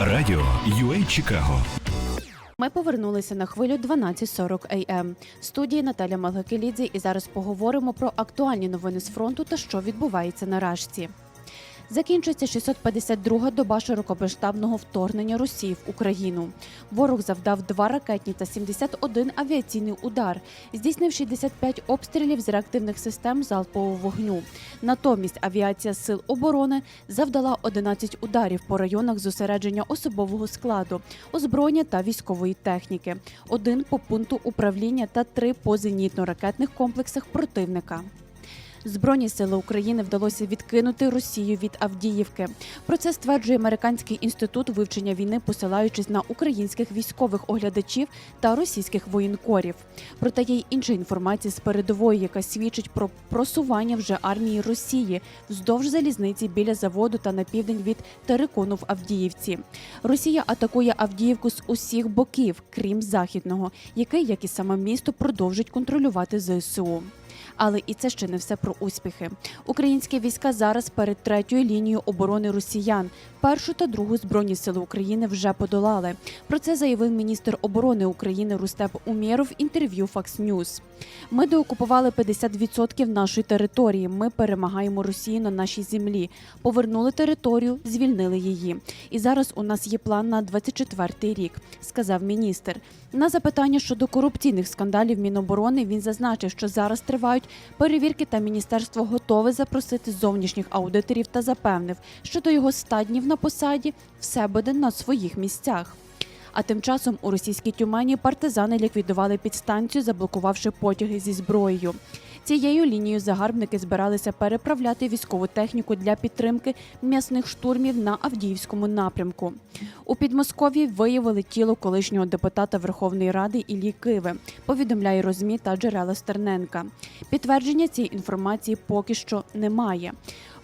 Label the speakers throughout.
Speaker 1: Радіо UA Чикаго.
Speaker 2: Ми повернулися на хвилю 12.40 AM. В студії Наталя Малгакелідзе і зараз поговоримо про актуальні новини з фронту та що відбувається на Рашці. Закінчується 652-га доба широкомасштабного вторгнення Росії в Україну. Ворог завдав два ракетні та 71 авіаційний удар, здійснив 65 обстрілів з реактивних систем залпового вогню. Натомість авіація сил оборони завдала 11 ударів по районах зосередження особового складу, озброєння та військової техніки, один по пункту управління та три по зенітно-ракетних комплексах противника. Збройні сили України вдалося відкинути Росію від Авдіївки. Про це стверджує американський інститут вивчення війни, посилаючись на українських військових оглядачів та російських воєнкорів. Проте є й інша інформація з передової, яка свідчить про просування вже армії Росії вздовж залізниці біля заводу та на південь від Терекону в Авдіївці. Росія атакує Авдіївку з усіх боків, крім західного, який, як і саме місто, продовжить контролювати ЗСУ. Але і це ще не все про успіхи. Українські війська зараз перед третьою лінією оборони росіян. Першу та другу збройні сили України вже подолали. Про це заявив міністр оборони України Рустеп Умєров в інтерв'ю Fox News. Ми деокупували 50% нашої території. Ми перемагаємо Росію на нашій землі. Повернули територію, звільнили її. І зараз у нас є план на 24-й рік, сказав міністр. На запитання щодо корупційних скандалів Міноборони він зазначив, що зараз тривають перевірки, та міністерство готове запросити зовнішніх аудиторів та запевнив, що до його ста днів на посаді все буде на своїх місцях. А тим часом у російській тюмені партизани ліквідували підстанцію, заблокувавши потяги зі зброєю. Цією лінією загарбники збиралися переправляти військову техніку для підтримки м'ясних штурмів на Авдіївському напрямку. У Підмосков'ї виявили тіло колишнього депутата Верховної Ради Іллі Киви, повідомляє Розмі та джерела Стерненка. Підтвердження цієї інформації поки що немає.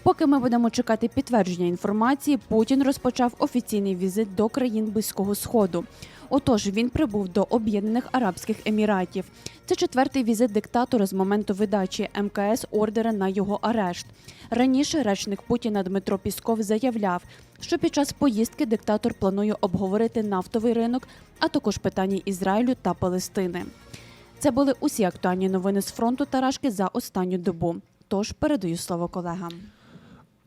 Speaker 2: Поки ми будемо чекати підтвердження інформації, Путін розпочав офіційний візит до країн Близького Сходу. Отож, він прибув до Об'єднаних Арабських Еміратів. Це четвертий візит диктатора з моменту видачі МКС ордера на його арешт. Раніше речник Путіна Дмитро Пісков заявляв, що під час поїздки диктатор планує обговорити нафтовий ринок, а також питання Ізраїлю та Палестини. Це були усі актуальні новини з фронту Тарашки за останню добу. Тож передаю слово колегам.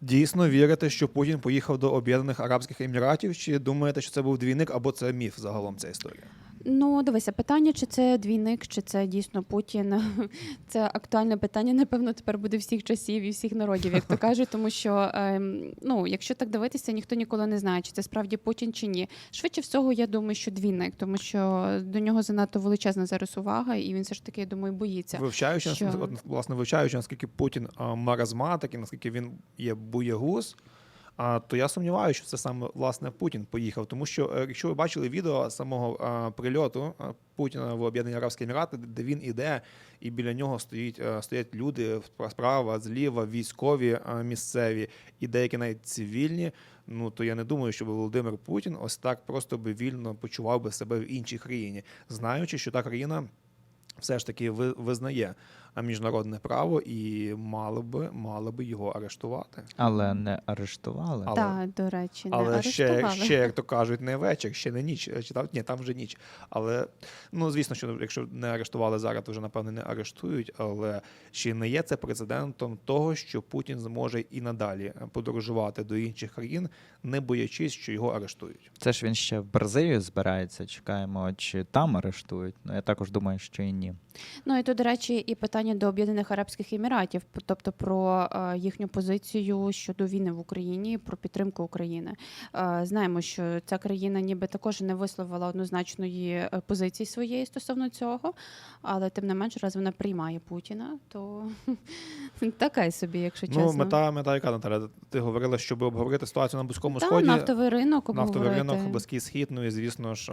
Speaker 3: Дійсно вірите, що Путін поїхав до Об'єднаних Арабських Еміратів? Чи думаєте, що це був двійник або це міф загалом ця історія?
Speaker 2: Ну, дивися, питання, чи це двійник, чи це дійсно Путін. Це актуальне питання, напевно, тепер буде всіх часів і всіх народів, як то кажуть, тому що ем, ну, якщо так дивитися, ніхто ніколи не знає, чи це справді Путін чи ні. Швидше всього, я думаю, що двійник, тому що до нього занадто величезна зараз увага, і він все ж таки, я думаю, боїться.
Speaker 3: Вивчаючи
Speaker 2: що?
Speaker 3: власне, вивчаючи, наскільки Путін а, маразматик і наскільки він є буєгуз. А то я сумніваюся, що це саме власне Путін поїхав. Тому що е, якщо ви бачили відео самого а, прильоту а, Путіна в Об'єднані Арабські Емірати, де він іде, і біля нього стоїть стоять люди справа, зліва, військові місцеві і деякі навіть цивільні. Ну то я не думаю, що Володимир Путін ось так просто би вільно почував би себе в іншій країні, знаючи, що та країна все ж таки ви- визнає міжнародне право і мало би мало би його арештувати.
Speaker 4: Але не арештували.
Speaker 3: Але-
Speaker 2: Так, до речі, не
Speaker 3: Але ще,
Speaker 2: арештували.
Speaker 3: ще, як то кажуть, не вечір, ще не ніч. Чи там, ні, там вже ніч. Але ну звісно, що якщо не арештували зараз, то вже напевне не арештують. Але чи не є це прецедентом того, що Путін зможе і надалі подорожувати до інших країн, не боячись, що його арештують?
Speaker 4: Це ж він ще в Бразилію збирається. Чекаємо, чи там арештують. Ну я також думаю, що і ні.
Speaker 2: Ну і то, до речі, і питання до Об'єднаних Арабських Еміратів, тобто про е, їхню позицію щодо війни в Україні, про підтримку України. Е, знаємо, що ця країна ніби також не висловила однозначної е, позиції своєї стосовно цього, але тим не менш, раз вона приймає Путіна, то таке собі, якщо чесно.
Speaker 3: Ну, мета, мета яка Наталя? Ти говорила, щоб обговорити ситуацію на близькому
Speaker 2: Та,
Speaker 3: сході.
Speaker 2: нафтовий ринок
Speaker 3: Нафтовий
Speaker 2: обговорити.
Speaker 3: ринок, близький схід, ну і звісно ж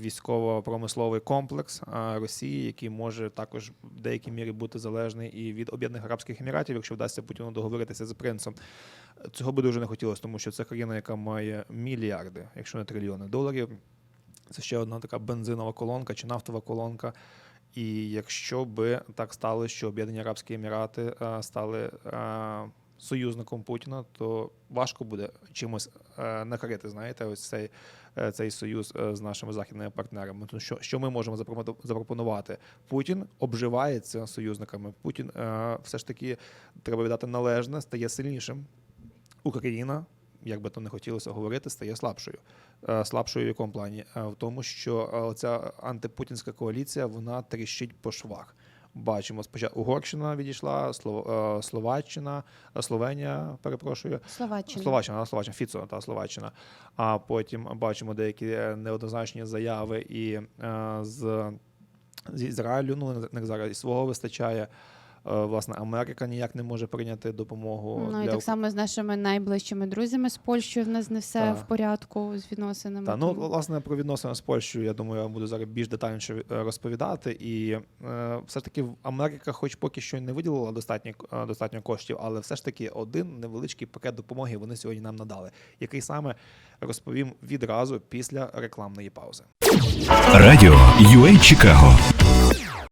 Speaker 3: військово-промисловий комплекс Росії, який може також в деякій мірі бути залежний і від Об'єднаних Арабських Еміратів, якщо вдасться Путіну договоритися з принцем. Цього би дуже не хотілося, тому що це країна, яка має мільярди, якщо не трильйони доларів. Це ще одна така бензинова колонка чи нафтова колонка. І якщо би так сталося, що Об'єднані Арабські Емірати стали а, союзником Путіна, то важко буде чимось е, накрити, знаєте, ось цей, е, цей союз е, з нашими західними партнерами. Тому що, що ми можемо запропону- запропонувати? Путін обживається союзниками. Путін все ж таки треба віддати належне, стає сильнішим. Україна, як би то не хотілося говорити, стає слабшою. Слабшою в якому плані? В тому, що оця антипутінська коаліція вона тріщить по швах. Бачимо, спочатку Угорщина відійшла, е, Словаччина, е, Словенія, перепрошую.
Speaker 2: Словаччина.
Speaker 3: Словаччина, Словаччина, Фіцо та Словаччина. А потім бачимо деякі е, неоднозначні заяви і з, з Ізраїлю. Ну не зараз і свого вистачає. Е, Власне, Америка ніяк не може прийняти допомогу.
Speaker 2: Ну і
Speaker 3: для
Speaker 2: так само з нашими найближчими друзями з Польщею в нас не все
Speaker 3: Та.
Speaker 2: в порядку з відносинами.
Speaker 3: Та, ну, власне, про відносини з Польщею, я думаю, я буду зараз більш детальніше е, розповідати. І е, все ж таки Америка, хоч поки що й не виділила достатньо, е, достатньо коштів, але все ж таки один невеличкий пакет допомоги вони сьогодні нам надали, який саме розповім відразу після рекламної паузи.
Speaker 1: Радіо UA Чикаго